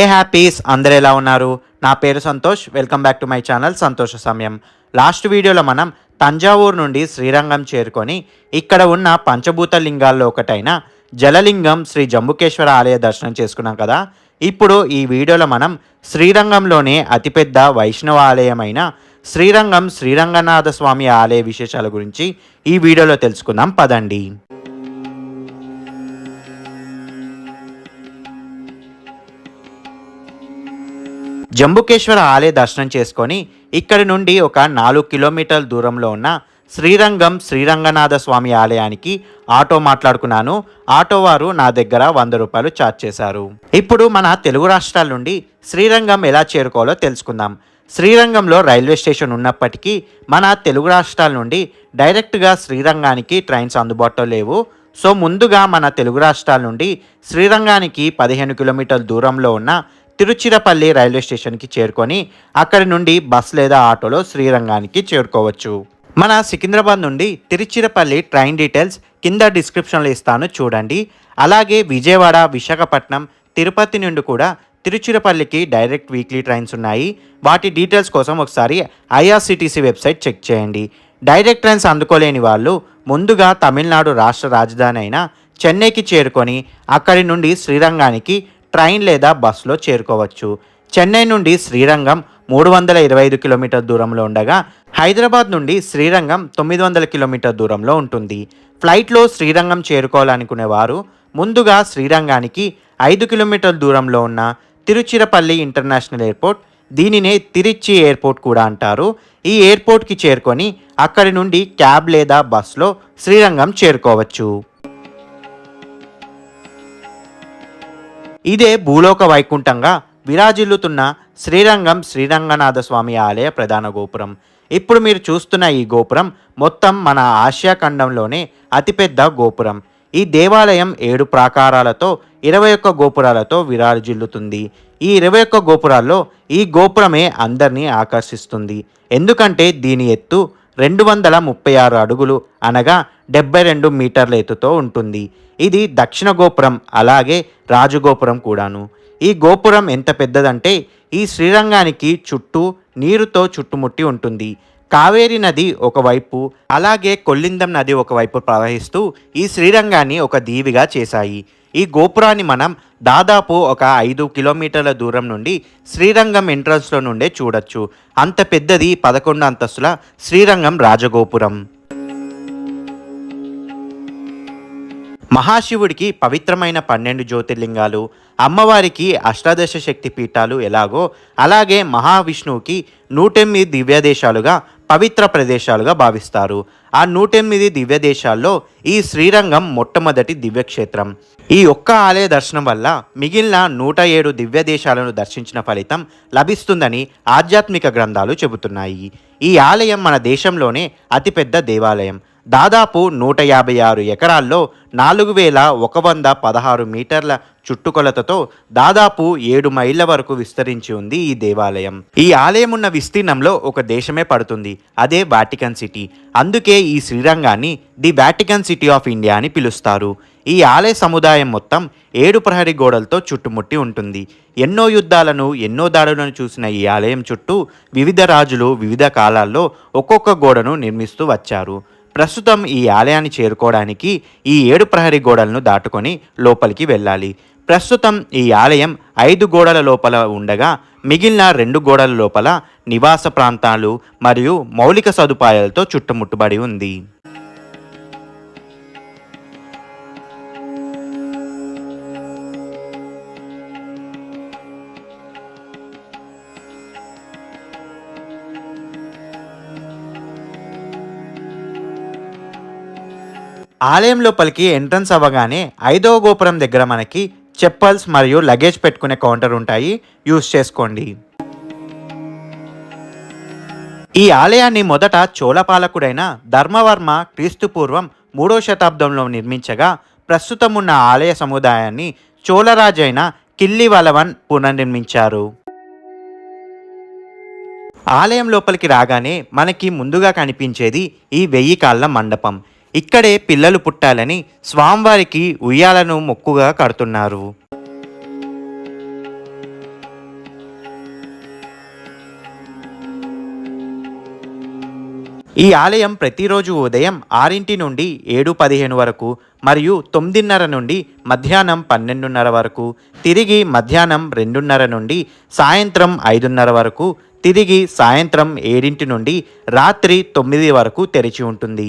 ఏ happies? అందరు ఎలా ఉన్నారు? నా పేరు Santosh. Welcome back to my channel Santosha సమయం. లాస్ట్ వీడియోలో మనం తంజావూరు నుండి శ్రీరంగం చేరుకొని ఇక్కడ ఉన్న పంచభూత లింగాల్లో ఒకటైన జలలింగం శ్రీ జంబుకేశ్వర ఆలయ దర్శనం చేసుకున్నాం కదా. ఇప్పుడు ఈ వీడియోలో మనం శ్రీరంగంలోనే అతిపెద్ద వైష్ణవ ఆలయమైన శ్రీరంగం శ్రీరంగనాథ స్వామి ఆలయ విశేషాల గురించి ఈ వీడియోలో తెలుసుకుందాం. పదండి. జంబుకేశ్వర ఆలయ దర్శనం చేసుకొని ఇక్కడి నుండి ఒక నాలుగు కిలోమీటర్ల దూరంలో ఉన్న శ్రీరంగం శ్రీరంగనాథ స్వామి ఆలయానికి ఆటో మాట్లాడుకున్నాను. ఆటో వారు నా దగ్గర వంద రూపాయలు ఛార్జ్ చేశారు. ఇప్పుడు మన తెలుగు రాష్ట్రాల నుండి శ్రీరంగం ఎలా చేరుకోవాలో తెలుసుకుందాం. శ్రీరంగంలో రైల్వే స్టేషన్ ఉన్నప్పటికీ మన తెలుగు రాష్ట్రాల నుండి డైరెక్ట్గా శ్రీరంగానికి ట్రైన్స్ అందుబాటులో లేవు. సో ముందుగా మన తెలుగు రాష్ట్రాల నుండి శ్రీరంగానికి పదిహేను కిలోమీటర్ల దూరంలో ఉన్న తిరుచిరపల్లి రైల్వే స్టేషన్కి చేరుకొని అక్కడి నుండి బస్ లేదా ఆటోలో శ్రీరంగానికి చేరుకోవచ్చు. మన సికింద్రాబాద్ నుండి తిరుచిరపల్లి ట్రైన్ డీటెయిల్స్ కింద డిస్క్రిప్షన్లో ఇస్తాను చూడండి. అలాగే విజయవాడ విశాఖపట్నం తిరుపతి నుండి కూడా తిరుచిరపల్లికి డైరెక్ట్ వీక్లీ ట్రైన్స్ ఉన్నాయి. వాటి డీటెయిల్స్ కోసం ఒకసారి ఐఆర్సిటీసీ వెబ్సైట్ చెక్ చేయండి. డైరెక్ట్ ట్రైన్స్ అందుకోలేని వాళ్ళు ముందుగా తమిళనాడు రాష్ట్ర రాజధాని అయిన చెన్నైకి చేరుకొని అక్కడి నుండి శ్రీరంగానికి ట్రైన్ లేదా బస్సులో చేరుకోవచ్చు. చెన్నై నుండి శ్రీరంగం మూడు వందల ఇరవై ఐదు కిలోమీటర్ దూరంలో ఉండగా హైదరాబాద్ నుండి శ్రీరంగం తొమ్మిది వందల కిలోమీటర్ దూరంలో ఉంటుంది. ఫ్లైట్లో శ్రీరంగం చేరుకోవాలనుకునే వారు ముందుగా శ్రీరంగానికి ఐదు కిలోమీటర్ల దూరంలో ఉన్న తిరుచిరపల్లి ఇంటర్నేషనల్ ఎయిర్పోర్ట్ దీనినే తిరుచి ఎయిర్పోర్ట్ కూడా అంటారు. ఈ ఎయిర్పోర్ట్కి చేరుకొని అక్కడి నుండి క్యాబ్ లేదా బస్సులో శ్రీరంగం చేరుకోవచ్చు. ఇదే భూలోక వైకుంఠంగా విరాజిల్లుతున్న శ్రీరంగం శ్రీరంగనాథ స్వామి ఆలయ ప్రధాన గోపురం. ఇప్పుడు మీరు చూస్తున్న ఈ గోపురం మొత్తం మన ఆసియా ఖండంలోనే అతిపెద్ద గోపురం. ఈ దేవాలయం ఏడు ప్రాకారాలతో ఇరవై ఒక్క గోపురాలతో విరాజిల్లుతుంది. ఈ ఇరవై ఒక్క గోపురాల్లో ఈ గోపురమే అందరినీ ఆకర్షిస్తుంది. ఎందుకంటే దీని ఎత్తు రెండు వందల ముప్పై ఆరు అడుగులు అనగా డెబ్బై రెండు మీటర్ల ఎత్తుతో ఉంటుంది. ఇది దక్షిణ గోపురం అలాగే రాజగోపురం కూడాను. ఈ గోపురం ఎంత పెద్దదంటే ఈ శ్రీరంగానికి చుట్టూ నీరుతో చుట్టుముట్టి ఉంటుంది. కావేరి నది ఒకవైపు అలాగే కొల్లిందం నది ఒకవైపు ప్రవహిస్తూ ఈ శ్రీరంగాన్ని ఒక దీవిగా చేశాయి. ఈ గోపురాన్ని మనం దాదాపు ఒక ఐదు కిలోమీటర్ల దూరం నుండి శ్రీరంగం ఎంట్రన్స్లో నుండే చూడొచ్చు. అంత పెద్దది పదకొండు అంతస్తుల శ్రీరంగం రాజగోపురం. మహాశివుడికి పవిత్రమైన పన్నెండు జ్యోతిర్లింగాలు అమ్మవారికి అష్టాదశ శక్తి పీఠాలు ఎలాగో అలాగే మహావిష్ణువుకి నూటెనిమిది దివ్యదేశాలుగా పవిత్ర ప్రదేశాలుగా భావిస్తారు. ఆ నూటెనిమిది దివ్యదేశాల్లో ఈ శ్రీరంగం మొట్టమొదటి దివ్యక్షేత్రం. ఈ ఒక్క ఆలయ దర్శనం వల్ల మిగిలిన నూట ఏడు దివ్యదేశాలను దర్శించిన ఫలితం లభిస్తుందని ఆధ్యాత్మిక గ్రంథాలు చెబుతున్నాయి. ఈ ఆలయం మన దేశంలోనే అతిపెద్ద దేవాలయం. దాదాపు నూట యాభై ఆరు ఎకరాల్లో నాలుగు వేల ఒక వంద పదహారు మీటర్ల చుట్టుకొలతతో దాదాపు ఏడు మైళ్ళ వరకు విస్తరించి ఉంది ఈ దేవాలయం. ఈ ఆలయం ఉన్న విస్తీర్ణంలో ఒక దేశమే పడుతుంది అదే వాటికన్ సిటీ. అందుకే ఈ శ్రీరంగాన్ని the Vatican city of India అని పిలుస్తారు. ఈ ఆలయ సముదాయం మొత్తం ఏడు ప్రహరీ గోడలతో చుట్టుముట్టి ఉంటుంది. ఎన్నో యుద్ధాలను ఎన్నో దాడులను చూసిన ఈ ఆలయం చుట్టూ వివిధ రాజులు వివిధ కాలాల్లో ఒక్కొక్క గోడను నిర్మిస్తూ వచ్చారు. ప్రస్తుతం ఈ ఆలయాన్ని చేరుకోవడానికి ఈ ఏడు ప్రహరీ గోడలను దాటుకొని లోపలికి వెళ్ళాలి. ప్రస్తుతం ఈ ఆలయం ఐదు గోడల లోపల ఉండగా మిగిలిన రెండు గోడల లోపల నివాస ప్రాంతాలు మరియు మౌలిక సదుపాయాలతో చుట్టుముట్టుబడి ఉంది. ఆలయం లోపలికి ఎంట్రన్స్ అవ్వగానే ఐదవ గోపురం దగ్గర మనకి చెప్పల్స్ మరియు లగేజ్ పెట్టుకునే కౌంటర్ ఉంటాయి. యూస్ చేసుకోండి. ఈ ఆలయాన్ని మొదట చోళపాలకుడైన ధర్మవర్మ క్రీస్తుపూర్వం మూడో శతాబ్దంలో నిర్మించగా ప్రస్తుతం ఉన్న ఆలయ సముదాయాన్ని చోళరాజైన కిల్లి వలవన్ పునర్నిర్మించారు. ఆలయం లోపలికి రాగానే మనకి ముందుగా కనిపించేది ఈ వెయ్యి కాళ్ళ మండపం. ఇక్కడే పిల్లలు పుట్టాలని స్వామివారికి ఉయ్యాలను మొక్కుగా కడుతున్నారు. ఈ ఆలయం ప్రతిరోజు ఉదయం ఆరింటి నుండి ఏడు పదిహేను వరకు మరియు తొమ్మిదిన్నర నుండి మధ్యాహ్నం పన్నెండున్నర వరకు తిరిగి మధ్యాహ్నం రెండున్నర నుండి సాయంత్రం ఐదున్నర వరకు తిరిగి సాయంత్రం ఏడింటి నుండి రాత్రి తొమ్మిది వరకు తెరిచి ఉంటుంది.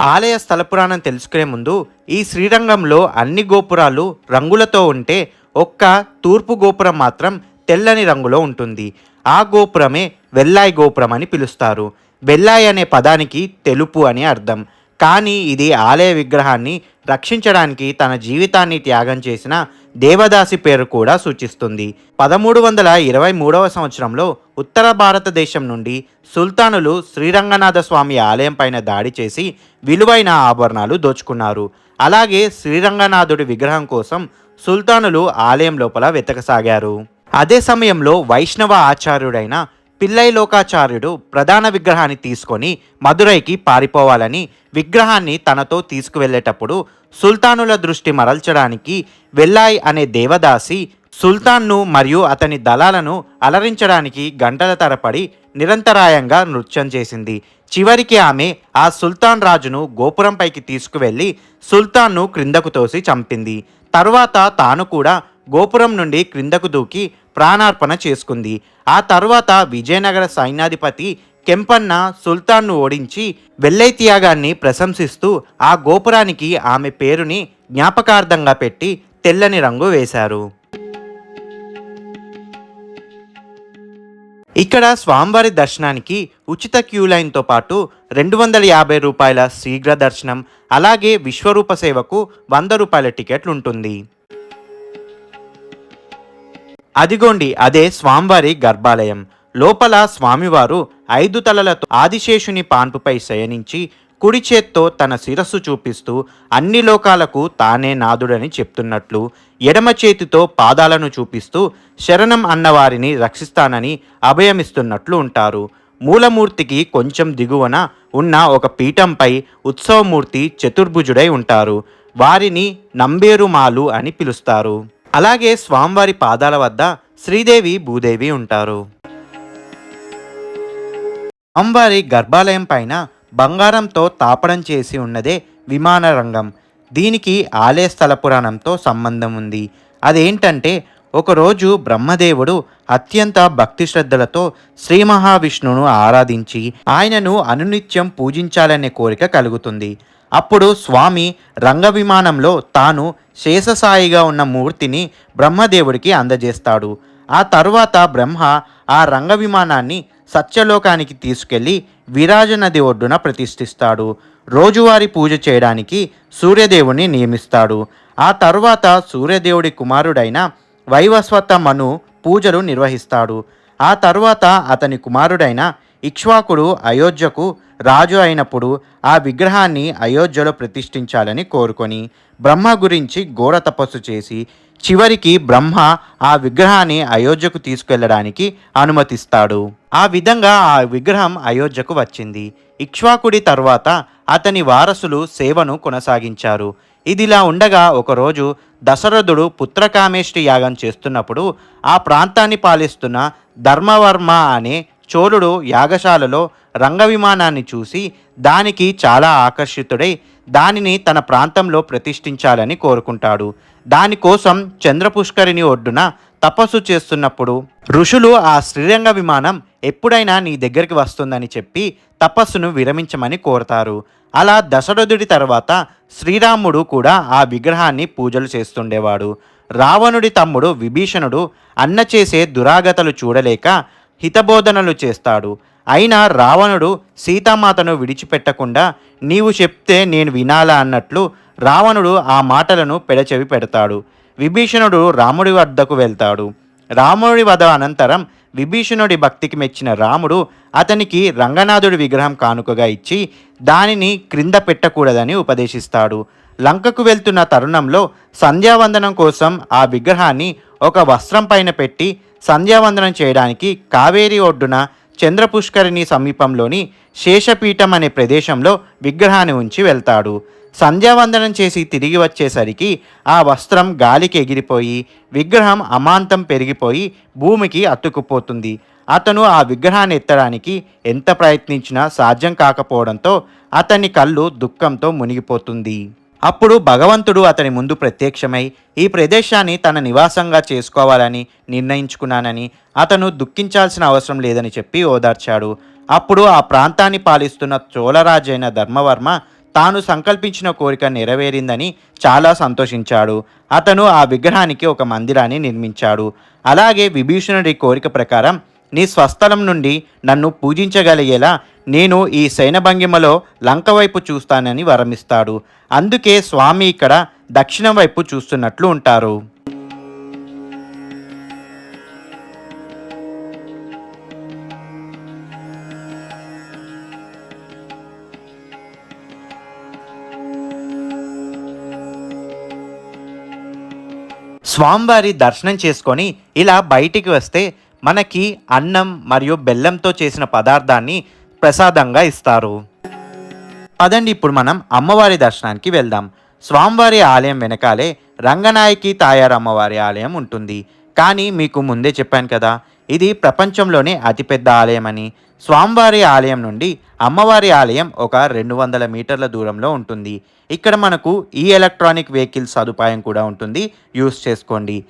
ఆలయ స్థల పురాణం తెలుసుకునే ముందు ఈ శ్రీరంగంలో అన్ని గోపురాలు రంగులతో ఉంటే ఒక్క తూర్పు గోపురం మాత్రం తెల్లని రంగులో ఉంటుంది. ఆ గోపురమే వెల్లాయి గోపురం అని పిలుస్తారు. వెల్లాయి అనే పదానికి తెలుపు అని అర్థం. కానీ ఇది ఆలయ విగ్రహాన్ని రక్షించడానికి తన జీవితాన్ని త్యాగం చేసిన దేవదాసి పేరు కూడా సూచిస్తుంది. పదమూడు వందల ఇరవై మూడవ సంవత్సరంలో ఉత్తర భారతదేశం నుండి సుల్తానులు శ్రీరంగనాథ స్వామి ఆలయం పైన దాడి చేసి విలువైన ఆభరణాలు దోచుకున్నారు. అలాగే శ్రీరంగనాథుడి విగ్రహం కోసం సుల్తానులు ఆలయం లోపల వెతకసాగారు. అదే సమయంలో వైష్ణవ ఆచార్యుడైన పిల్లై లోకాచార్యుడు ప్రధాన విగ్రహాన్ని తీసుకొని మదురైకి పారిపోవాలని విగ్రహాన్ని తనతో తీసుకువెళ్ళేటప్పుడు సుల్తానుల దృష్టి మరల్చడానికి వెల్లాయ్ అనే దేవదాసి సుల్తాన్ను మరియు అతని దళాలను అలరించడానికి గంటల తరపడి నిరంతరాయంగా నృత్యం చేసింది. చివరికి ఆమె ఆ సుల్తాన్ రాజును గోపురంపైకి తీసుకువెళ్ళి సుల్తాన్ను క్రిందకు తోసి చంపింది. తరువాత తాను కూడా గోపురం నుండి క్రిందకు దూకి ప్రాణార్పణ చేసుకుంది. ఆ తరువాత విజయనగర సైన్యాధిపతి కెంపన్న సుల్తాన్ను ఓడించి వెల్లై త్యాగాన్ని ప్రశంసిస్తూ ఆ గోపురానికి ఆమె పేరుని జ్ఞాపకార్థంగా పెట్టి తెల్లని రంగు వేశారు. ఇక్కడ స్వామివారి దర్శనానికి ఉచిత క్యూ లైన్తో పాటు రెండు వందల యాభై రూపాయల శీఘ్ర దర్శనం అలాగే విశ్వరూప సేవకు వంద రూపాయల టికెట్లు ఉంటుంది. అదిగోండి అదే స్వామివారి గర్భాలయం. లోపల స్వామివారు ఐదు తలలతో ఆదిశేషుని పాన్పుపై శయనించి కుడి చేత్తో తన శిరస్సు చూపిస్తూ అన్ని లోకాలకు తానే నాదుడని చెప్తున్నట్లు ఎడమ చేతితో పాదాలను చూపిస్తూ శరణం అన్నవారిని రక్షిస్తానని అభయమిస్తున్నట్లు ఉంటారు. మూలమూర్తికి కొంచెం దిగువన ఉన్న ఒక పీఠంపై ఉత్సవమూర్తి చతుర్భుజుడై ఉంటారు. వారిని నంబేరుమాలు అని పిలుస్తారు. అలాగే స్వామివారి పాదాల వద్ద శ్రీదేవి భూదేవి ఉంటారు. అమ్మవారి గర్భాలయం పైన బంగారంతో తాపడం చేసి ఉన్నదే విమాన రంగం దీనికి ఆలయ స్థల పురాణంతో సంబంధం ఉంది. అదేంటంటే ఒకరోజు బ్రహ్మదేవుడు అత్యంత భక్తి శ్రద్ధలతో శ్రీ మహావిష్ణువును ఆరాధించి ఆయనను అనునిత్యం పూజించాలనే కోరిక కలుగుతుంది. అప్పుడు స్వామి రంగ విమానంలో తాను శేషసాయిగా ఉన్న మూర్తిని బ్రహ్మదేవుడికి అందజేస్తాడు. ఆ తరువాత బ్రహ్మ ఆ రంగ విమానాన్ని సత్యలోకానికి తీసుకెళ్ళి విరాజ నది ఒడ్డున ప్రతిష్ఠిస్తాడు. రోజువారీ పూజ చేయడానికి సూర్యదేవుని నియమిస్తాడు. ఆ తరువాత సూర్యదేవుడి కుమారుడైన వైవస్వత మను పూజలు నిర్వహిస్తాడు. ఆ తరువాత అతని కుమారుడైన ఇక్ష్వాకుడు అయోధ్యకు రాజు అయినప్పుడు ఆ విగ్రహాన్ని అయోధ్యలో ప్రతిష్ఠించాలని కోరుకొని బ్రహ్మ గురించి ఘోర తపస్సు చేసి చివరికి బ్రహ్మ ఆ విగ్రహాన్ని అయోధ్యకు తీసుకెళ్ళడానికి అనుమతిస్తాడు. ఆ విధంగా ఆ విగ్రహం అయోధ్యకు వచ్చింది. ఇక్ష్వాకుడి తర్వాత అతని వారసులు సేవను కొనసాగించారు. ఇదిలా ఉండగా ఒకరోజు దశరథుడు పుత్రకామేష్టి యాగం చేస్తున్నప్పుడు ఆ ప్రాంతాన్ని పాలిస్తున్న ధర్మవర్మ అనే చోళుడు యాగశాలలో రంగ విమానాన్ని చూసి దానికి చాలా ఆకర్షితుడై దానిని తన ప్రాంతంలో ప్రతిష్ఠించాలని కోరుకుంటాడు. దానికోసం చంద్రపుష్కరిణి ఒడ్డున తపస్సు చేస్తున్నప్పుడు ఋషులు ఆ శ్రీరంగ విమానం ఎప్పుడైనా నీ దగ్గరికి వస్తుందని చెప్పి తపస్సును విరమించమని కోరతారు. అలా దశరథుడి తర్వాత శ్రీరాముడు కూడా ఆ విగ్రహాన్ని పూజలు చేస్తుండేవాడు. రావణుడి తమ్ముడు విభీషణుడు అన్న చేసే దురాగతలు చూడలేక హితబోధనలు చేస్తాడు. అయినా రావణుడు సీతామాతను విడిచిపెట్టకుండా నీవు చెప్తే నేను వినాలా అన్నట్లు రావణుడు ఆ మాటలను పెడచెవి పెడతాడు. విభీషణుడు రాముడి వద్దకు వెళ్తాడు. రాముడి వధ అనంతరం విభీషణుడి భక్తికి మెచ్చిన రాముడు అతనికి రంగనాథుడి విగ్రహం కానుకగా ఇచ్చి దానిని క్రింద పెట్టకూడదని ఉపదేశిస్తాడు. లంకకు వెళ్తున్న తరుణంలో సంధ్యావందనం కోసం ఆ విగ్రహాన్ని ఒక వస్త్రం పైన పెట్టి సంధ్యావందనం చేయడానికి కావేరి ఒడ్డున చంద్రపుష్కరిణి సమీపంలోని శేషపీఠం అనే ప్రదేశంలో విగ్రహాన్ని ఉంచి వెళ్తాడు. సంధ్యావందనం చేసి తిరిగి వచ్చేసరికి ఆ వస్త్రం గాలికి ఎగిరిపోయి విగ్రహం అమాంతం పెరిగిపోయి భూమికి అతుక్కుపోతుంది. అతను ఆ విగ్రహాన్ని ఎత్తడానికి ఎంత ప్రయత్నించినా సాధ్యం కాకపోవడంతో అతని కళ్ళు దుఃఖంతో మునిగిపోతుంది. అప్పుడు భగవంతుడు అతని ముందు ప్రత్యక్షమై ఈ ప్రదేశాన్ని తన నివాసంగా చేసుకోవాలని నిర్ణయించుకున్నానని అతను దుఃఖించాల్సిన అవసరం లేదని చెప్పి ఓదార్చాడు. అప్పుడు ఆ ప్రాంతాన్ని పాలిస్తున్న చోళరాజైన ధర్మవర్మ తాను సంకల్పించిన కోరిక నెరవేరిందని చాలా సంతోషించాడు. అతను ఆ విగ్రహానికి ఒక మందిరాన్ని నిర్మించాడు. అలాగే విభీషణుడి కోరిక ప్రకారం నీ స్వస్థలం నుండి నన్ను పూజించగలిగేలా నేను ఈ శయనభంగిమలో లంక వైపు చూస్తానని వరమిస్తాడు. అందుకే స్వామి ఇక్కడ దక్షిణం వైపు చూస్తున్నట్లు ఉంటారు. స్వామివారి దర్శనం చేసుకొని ఇలా బయటికి వస్తే మనకి అన్నం మరియు బెల్లంతో చేసిన పదార్థాన్ని ప్రసాదంగా ఇస్తారు. పదండి ఇప్పుడు మనం అమ్మవారి దర్శనానికి వెళ్దాం. స్వామివారి ఆలయం వెనకాలే రంగనాయకి తాయారు అమ్మవారి ఆలయం ఉంటుంది. కానీ మీకు ముందే చెప్పాను కదా ఇది ప్రపంచంలోనే అతిపెద్ద ఆలయం అని స్వామివారి ఆలయం నుండి అమ్మవారి ఆలయం ఒక రెండు వందల మీటర్ల దూరంలో ఉంటుంది. ఇక్కడ మనకు ఈ ఎలక్ట్రానిక్ వెహికల్స్ సదుపాయం కూడా ఉంటుంది. యూస్ చేసుకోండి.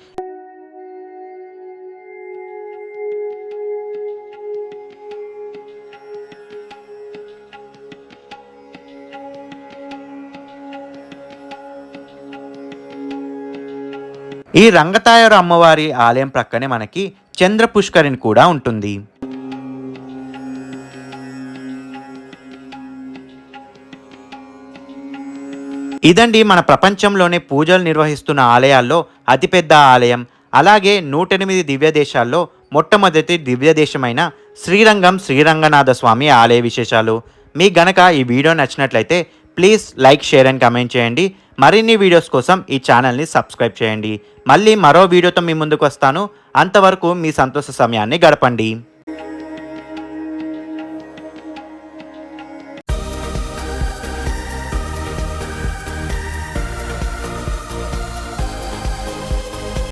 ఈ రంగతాయారు అమ్మవారి ఆలయం ప్రక్కనే మనకి చంద్ర పుష్కరిణి కూడా ఉంటుంది. ఇదండి మన ప్రపంచంలోనే పూజలు నిర్వహిస్తున్న ఆలయాల్లో అతిపెద్ద ఆలయం. అలాగే నూట ఎనిమిది దివ్య దేశాల్లో మొట్టమొదటి దివ్య దేశమైన శ్రీరంగం శ్రీరంగనాథ స్వామి ఆలయ విశేషాలు. మీకు గనక ఈ వీడియో నచ్చినట్లయితే please like share and comment చేయండి. మరిన్ని వీడియోస్ కోసం ఈ ఛానల్ని సబ్స్క్రైబ్ చేయండి. మళ్ళీ మరో వీడియోతో మీ ముందుకు వస్తాను. అంతవరకు మీ సంతోష సమయాన్ని గడపండి.